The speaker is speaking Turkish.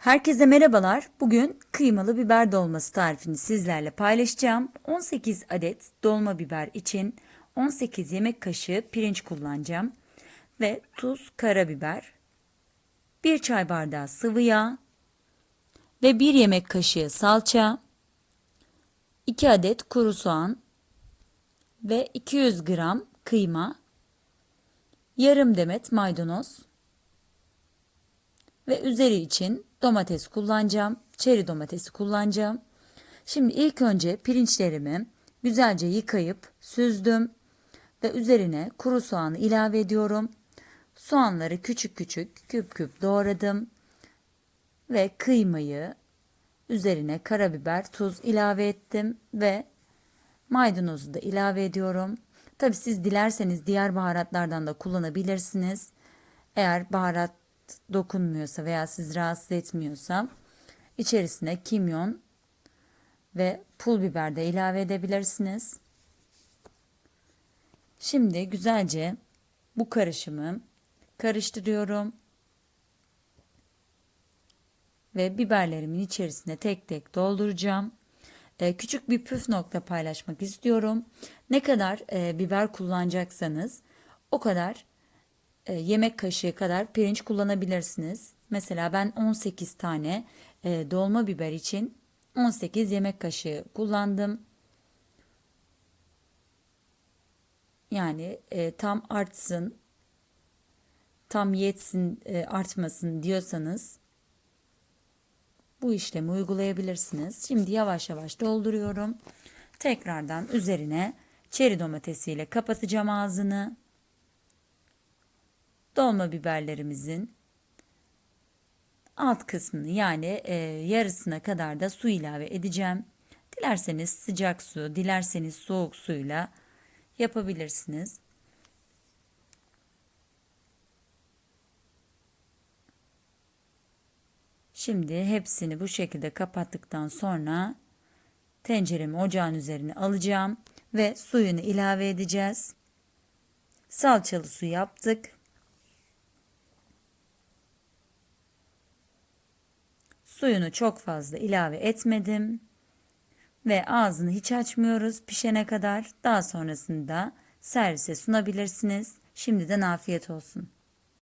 Herkese merhabalar. Bugün kıymalı biber dolması tarifini sizlerle paylaşacağım. 18 adet dolma biber için 18 yemek kaşığı pirinç kullanacağım. Ve tuz, karabiber, 1 çay bardağı sıvı yağ ve 1 yemek kaşığı salça, 2 adet kuru soğan ve 200 gram kıyma, yarım demet maydanoz, ve üzeri için domates kullanacağım. Çeri domatesi kullanacağım. Şimdi ilk önce pirinçlerimi güzelce yıkayıp süzdüm ve üzerine kuru soğanı ilave ediyorum. Soğanları küçük küçük küp küp doğradım ve kıymayı üzerine karabiber, tuz ilave ettim ve maydanozu da ilave ediyorum. Tabi siz dilerseniz diğer baharatlardan da kullanabilirsiniz. Eğer baharat dokunmuyorsa veya siz rahatsız etmiyorsa içerisine kimyon ve pul biber de ilave edebilirsiniz. Şimdi güzelce bu karışımı karıştırıyorum. Ve biberlerimin içerisine tek tek dolduracağım. Ee, küçük bir püf nokta paylaşmak istiyorum. Ne kadar e, biber kullanacaksanız o kadar e, yemek kaşığı kadar pirinç kullanabilirsiniz. Mesela ben 18 tane e, dolma biber için 18 yemek kaşığı kullandım. Yani e, tam artsın, tam yetsin, artmasın diyorsanız bu işlemi uygulayabilirsiniz. Şimdi yavaş yavaş dolduruyorum. Tekrardan üzerine çeri domatesiyle kapatacağım ağzını dolma biberlerimizin alt kısmını yani e, yarısına kadar da su ilave edeceğim. Dilerseniz sıcak su, dilerseniz soğuk suyla yapabilirsiniz. Şimdi hepsini bu şekilde kapattıktan sonra tenceremi ocağın üzerine alacağım ve suyunu ilave edeceğiz. Salçalı su yaptık. Suyunu çok fazla ilave etmedim. Ve ağzını hiç açmıyoruz pişene kadar. Daha sonrasında servise sunabilirsiniz. Şimdiden afiyet olsun.